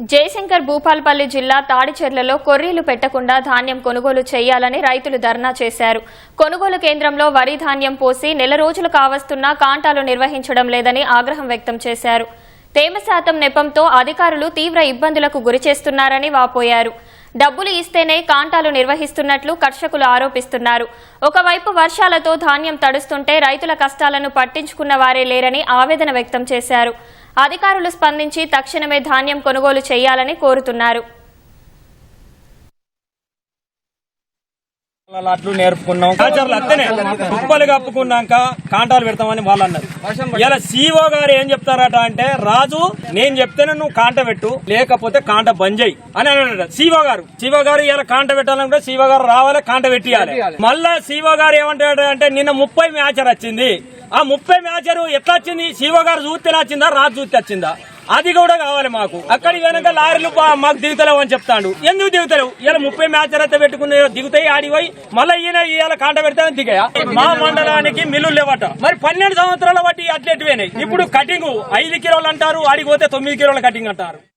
జయశంకర్ భూపాల్పల్లి జిల్లా తాడిచెర్లలో కొర్రీలు పెట్టకుండా ధాన్యం కొనుగోలు చేయాలని రైతులు ధర్నా చేశారు. కొనుగోలు కేంద్రంలో వరి ధాన్యం పోసి నెల రోజులు కావస్తున్నా కాంటాలు నిర్వహించడం లేదని ఆగ్రహం వ్యక్తం చేశారు. తేమ శాతం నెపంతో అధికారులు తీవ్ర ఇబ్బందులకు గురిచేస్తున్నారని వాపోయారు. డబ్బులు ఇస్తేనే కాంటాలు నిర్వహిస్తున్నట్లు కర్షకులు ఆరోపిస్తున్నారు. ఒకవైపు వర్షాలతో ధాన్యం తడుస్తుంటే రైతుల కష్టాలను పట్టించుకున్న వారే లేరని ఆవేదన వ్యక్తం చేశారు. అధికారులు స్పందించి తక్షణమే ధాన్యం కొనుగోలు చేయాలని కోరుతున్నారు. వాళ్ళ అట్లు నేర్పుకున్నాం. ఆచారాలు అత్తనే కుప్పలు కప్పుకున్నాక కాంటాలు పెడతామని వాళ్ళు అన్నారు ఇలా సీఓ గారు ఏం చెప్తారట అంటే రాజు నేను చెప్తేనే నువ్వు కాంట పెట్టు లేకపోతే కాంట బంద్ చేయి. అని అన్నాడు సీఓ గారు. సీఓ గారు ఇలా కాంట పెట్టాలంటే సీఓ గారు రావాలి కాంట పెట్టియాలి. మళ్ళా సీఓ గారు ఏమంటాడు అంటే నిన్న ముప్పై మ్యాచర్ వచ్చింది ఆ ముప్పై మ్యాచరు ఎట్లా వచ్చింది శివ గారు చూస్తే వచ్చిందా? రాజు చూస్తే వచ్చిందా? అది కూడా కావాలి మాకు. అక్కడి వెనక లారీలు బా- మాకు దిగుతలేవు అని చెప్తాడు. ఎందుకు దిగుతలేవు? ఇలా ముప్పై మ్యాచ్ అయితే పెట్టుకుని దిగుతాయి ఆడిపోయి మళ్ళీ ఈయన ఇవాళ కాంట పెడితే దిగాయా? మా మండలానికి మిల్లులు లేవట. మరి పన్నెండు సంవత్సరాల బట్టి అట్లెట్టిపోయినాయి ఇప్పుడు కటింగ్ ఐదు కిలోలు అంటారు ఆడికి పోతే తొమ్మిది కిలోల కటింగ్ అంటారు.